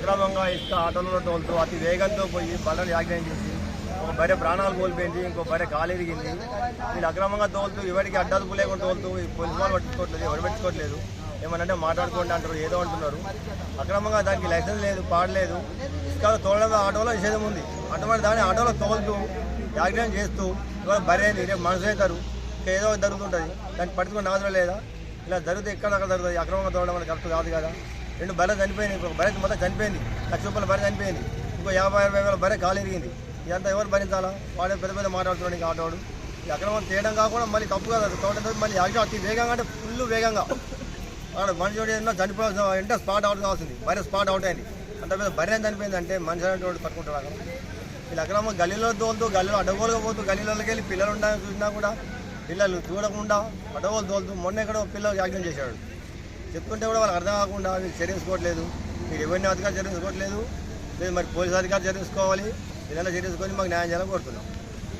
అక్రమంగా ఇసుక ఆటోలలో తోలుతూ అతి వేగంతో పోయి బళ్ళని యాక్సిడెంట్ చేసి ఒక భార్య ప్రాణాలు కోల్పోయింది ఇంకో భార్య కాలు ఎరిగింది. వీళ్ళు అక్రమంగా తోలుతూ ఎవరికి అడ్డాదుపు లేకుండా తోలుతూ ఈ పోలీసు వాళ్ళు పట్టించుకోవట్లేదు ఎవరు పెట్టుకోవట్లేదు ఏమనంటే మాట్లాడుకోండి అంటారు ఏదో అంటున్నారు. అక్రమంగా దానికి లైసెన్స్ లేదు పాడలేదు ఇసుక తోలడం ఆటోలో నిషేధం ఉంది. అటువంటి దాన్ని ఆటోలో తోలుతూ యాక్సిడెంట్ చేస్తూ ఇవాళ బర్రెని రేపు మనసు అవుతారు ఇంకా ఏదో జరుగుతుంటుంది. దాన్ని పట్టుకుని అవసరం లేదా? ఇలా జరిగితే ఎక్కడ అక్కడ జరుగుతుంది? అక్రమంగా తోలడం వల్ల కరెక్ట్ కాదు కదా. రెండు బర్రెలు చనిపోయినాయి. ఒక బర్రె మొత్తం చనిపోయింది. లక్ష రూపాయల బర్రె చనిపోయింది. ఇంకో యాభై అరవై వేల బర్రె కాలు ఎరిగింది ఇదంతా ఎవరు భరించాలా? వాడే పెద్ద పెద్ద మాట్లాడుతున్నాడు ఇంకా ఆటోడు. అక్కడ అక్రమం చేయడం కాకుండా మళ్ళీ తప్పు కదా. తోటతో మళ్ళీ యాక్సిడెంట్ అతి వేగంగా అంటే ఫుల్ వేగంగా. అక్కడ మనిషి ఏదైనా చనిపోవాల్సిన ఎంత స్పాట్ అవుట్ కావాల్సింది. బర్రె స్పాట్ అవుట్ అయింది. అంత పెద్ద బర్రె చనిపోయింది అంటే మనిషి అనేటువంటి పట్టుకుంటాడు అక్కడ వీళ్ళు అక్రమం గల్లీలో తోలుతూ గల్లీలో అడ్డగోలుగా పోతూ గల్లీలోకి వెళ్ళి పిల్లలు ఉండాలని చూసినా కూడా పిల్లలు చూడకుండా అడ్డగోలు తోలుతూ మొన్న ఎక్కడో పిల్లలు యాక్సిడెంట్ చేశాడు. చెప్తుంటే కూడా వాళ్ళకి అర్థం కాకుండా మీరు చర్యసుకోవట్లేదు మీరు ఎవరిని అధికారులు చర్యసుకోవట్లేదు లేదు మరి పోలీసు అధికారులు చర్య ఇలా పిల్లలు మాకు న్యాయం చేయాలని కోరుతున్నాం.